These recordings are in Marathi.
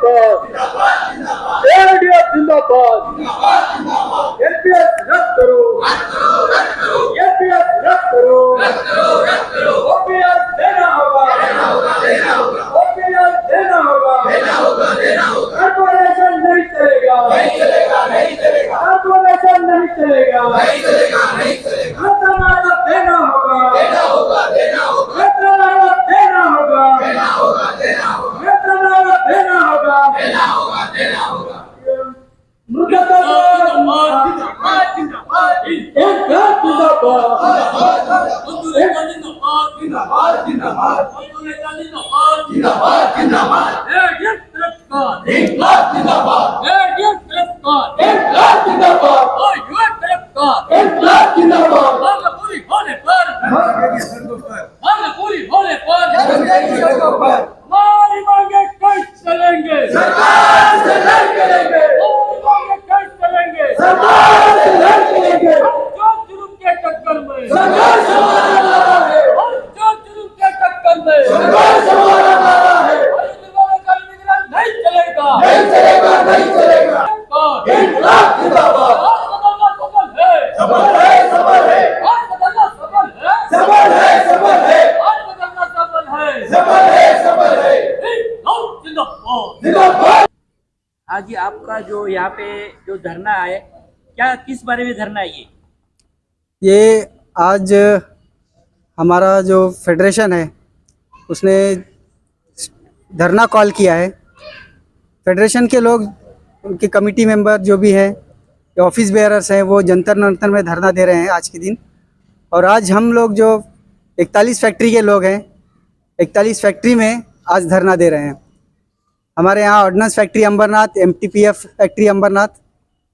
जिंदाबाद. एडीएफ जिंदाबाद. एनपीएस रद्द करो एनपीएस रद्द करो ओपीएस देना होगा ओपीएस देना होगा कॉर्पोरेशन नहीं चलेगा कॉर्पोरेशन नहीं चलेगा जिंदाबाद जिंदाबाद एक एक गिरफ्तार एक लाख जिंदाबाद एक एक गिरफ्तार एक लाख जिंदाबाद और युवा गिरफ्तार एक लाख जिंदाबाद मांग पूरी होने पर मांग पूरी होने पर ये आपका जो यहाँ पे जो धरना है, क्या किस बारे में धरना है ये? ये आज हमारा जो फेडरेशन है, उसने धरना कॉल किया है। फेडरेशन के लोग, उनके कमेटी मेंबर जो भी हैं ऑफ़िस बेयरर्स हैं, वो जंतर मंतर में धरना दे रहे हैं आज के दिन। और आज हम लोग जो 41 फैक्ट्री के लोग हैं 41 फैक्ट्री में आज धरना दे रहे हैं। हमारे यहाँ ordnance factory Ambernath M factory Ambernath,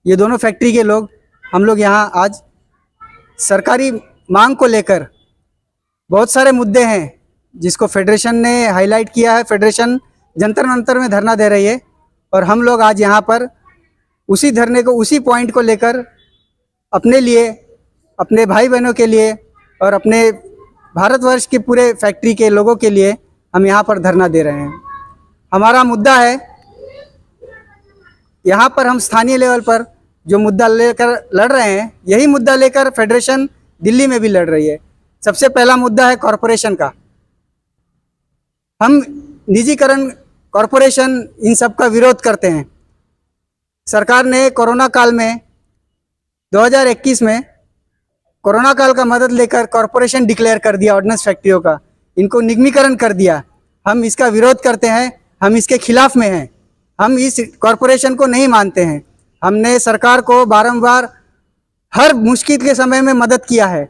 ये दोनों फैक्ट्री के लोग, हम लोग यहाँ आज सरकारी मांग को लेकर बहुत सारे मुद्दे हैं, जिसको फेडरेशन ने हाईलाइट किया है। फेडरेशन जंतर मंतर में धरना दे रही है और हम लोग आज यहाँ पर उसी धरने को, उसी पॉइंट को लेकर अपने लिए, अपने भाई बहनों के लिए और अपने भारतवर्ष के पूरे फैक्ट्री के लोगों के लिए हम यहाँ पर धरना दे रहे हैं। हमारा मुद्दा है, यहाँ पर हम स्थानीय लेवल पर जो मुद्दा लेकर लड़ रहे हैं, यही मुद्दा लेकर फेडरेशन दिल्ली में भी लड़ रही है। सबसे पहला मुद्दा है कॉरपोरेशन का। हम निजीकरण कॉरपोरेशन इन सब का विरोध करते हैं। सरकार ने कोरोना काल में 2021 में कोरोना काल का मदद लेकर कॉरपोरेशन डिक्लेयर कर दिया, ऑर्डिनेंस फैक्ट्रियों का। इनको निगमीकरण कर दिया। हम इसका विरोध करते हैं हम इसके खिलाफ में हैं। हम इस कॉरपोरेशन को नहीं मानते हैं। हमने सरकार को बारंबार हर मुश्किल के समय में मदद किया है।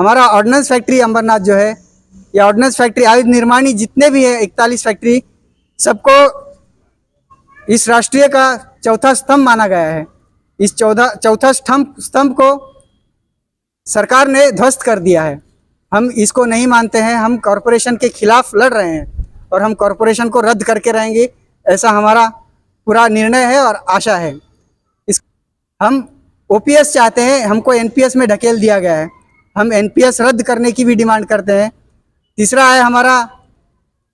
हमारा ऑर्डिनेंस फैक्ट्री अंबरनाथ जो है, या ऑर्डिनेंस फैक्ट्री आयुध निर्माणी जितने भी है, इकतालीस फैक्ट्री सबको इस राष्ट्रीय का चौथा स्तंभ माना गया है। इस चौथा चौथा स्तंभ स्तंभ को सरकार ने ध्वस्त कर दिया है। हम इसको नहीं मानते हैं। हम कॉरपोरेशन के खिलाफ लड़ रहे हैं। और हम कॉरपोरेशन को रद्द करके रहेंगे, ऐसा हमारा पूरा निर्णय है और आशा है। इस, हम ओपीएस चाहते हैं, हमको एनपीएस में ढकेल दिया गया है। हम एनपीएस रद्द करने की भी डिमांड करते हैं। तीसरा है हमारा,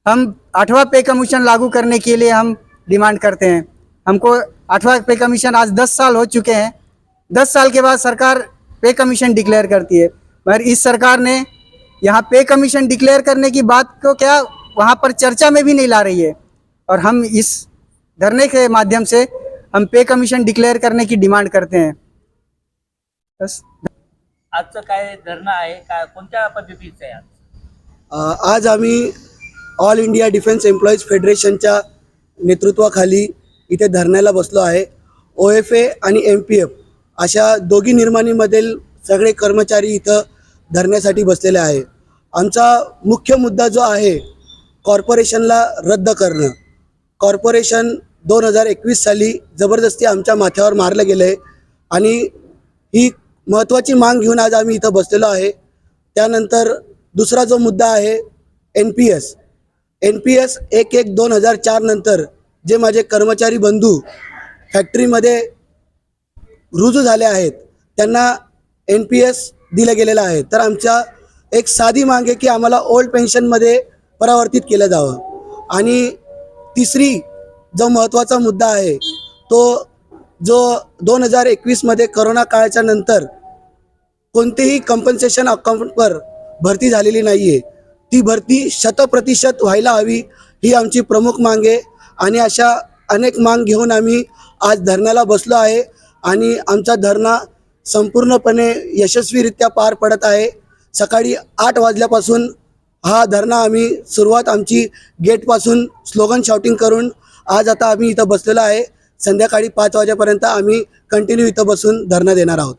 हम आठवां पे कमीशन लागू करने के लिए हम डिमांड करते हैं। हमको आठवां पे कमीशन आज दस साल हो चुके हैं। दस साल के बाद सरकार पे कमीशन डिक्लेयर करती है। मगर इस सरकार ने यहाँ पे कमीशन डिक्लेयर करने की बात को क्या वहाँ पर चर्चा में भी नहीं ला रही है। और हम इस धरने के माध्यम से हम पे कमीशन डिक्लेयर करने की डिमांड करते हैं। बस। आजचं काय धरणं आहे? कोणत्या पद्धतीचं आहे आज? अ, आज आम्ही ऑल इंडिया डिफेन्स एम्प्लॉईज फेडरेशनच्या नेतृत्वाखाली इथे धरण्याला बसलो आहे. ओ एफ ए आणि एम पी एफ अशा दोघी निर्माणीमधील सगळे कर्मचारी इथं धरण्यासाठी बसलेले आहे. आमचा मुख्य मुद्दा जो आहे कॉर्पोरेशनला रद्द करणं. कॉर्पोरेशन दोन हजार एकवीस साली जबरदस्ती आमच्या माथ्यावर मारलं गेलं आहे आणि ही महत्त्वाची मांग घेऊन आज आम्ही इथं बसलेलो आहे. त्यानंतर दुसरा जो मुद्दा आहे N P S. N P S एक एक दोन हजार चार नंतर जे माझे कर्मचारी बंधू फॅक्टरीमध्ये रुजू झाले आहेत त्यांना एन पी एस दिलं गेलेलं आहे. तर आमच्या एक साधी मांग आहे की आम्हाला ओल्ड पेन्शनमध्ये परावर्तित केलं जावं. आणि तिसरी जो महत्त्वाचा मुद्दा आहे तो जो दोन हजार एकवीसमध्ये करोना काळाच्या नंतर कोणतेही कंपन्सेशन अकाउंटवर भरती झालेली नाही आहे ती भरती शतप्रतिशत व्हायला हवी ही आमची प्रमुख मांग आहे. आणि अशा अनेक मांग घेऊन आम्ही आज धरणाला बसलो आहे. आणि आमचा धरणा संपूर्णपणे यशस्वीरित्या पार पडत आहे. सकाळी आठ वाजल्यापासून हा धरणा आम्ही सुरुवात आमची गेटपासून स्लोगन शॉटिंग करून आज आता आम्ही इथं बसलेलो आहे. संध्याकाळी पाच वाजेपर्यंत आम्ही कंटिन्यू इथं बसून धरणा देणार आहोत.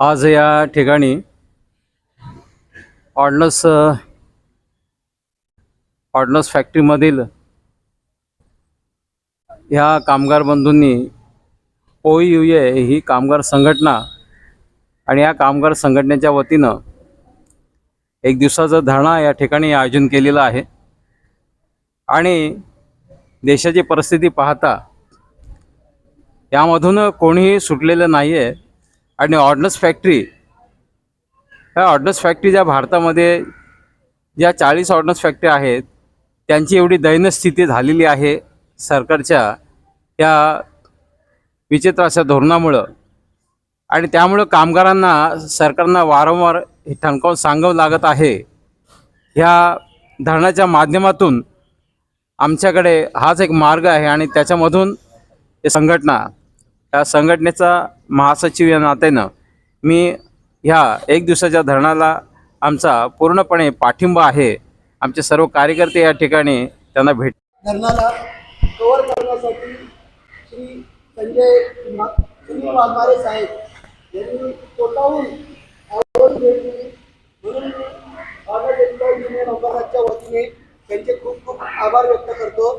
आज या ठिकाणी ऑर्डनस ऑर्डनस फॅक्टरीमधील ह्या कामगार बंधूंनी ओ यू ए ही कामगार संघटना आणि या कामगार संघटनेच्या वतीनं एक दिवसाचा धरणा या ठिकाणी आयोजन केलेलं आहे. आणि देशाची परिस्थिती पाहता यामधून कोणीही सुटलेलं नाही आहे आणि ऑर्डनस फॅक्टरी ह्या ऑर्डनस फॅक्टरी ज्या भारतामध्ये ज्या चाळीस ऑर्डनस फॅक्टरी आहेत त्यांची एवढी दयनीय स्थिती झालेली आहे सरकारच्या या विचित्र अशा धोरणामुळं. आणि त्यामुळं कामगारांना सरकारनं वारंवार हे ठणकावून सांगावं लागत आहे. ह्या धरणाच्या माध्यमातून आमच्याकडे हाच एक मार्ग आहे आणि त्याच्यामधून हे संघटना या संघटनेचा महासचिव या नात्यानं मी ह्या एक दिवसाच्या धरणाला आमचा पूर्णपणे पाठिंबा आहे. आमचे सर्व कार्यकर्ते या ठिकाणी त्यांना भेट धरणाला कव्हर करण्यासाठी श्री संजय मा- वाघमारे साहेब त्यांनी स्वतःहून मी ऑनर एम्प्लॉईज युनियन वतीने त्यांचे खूप खूप आभार व्यक्त करतो.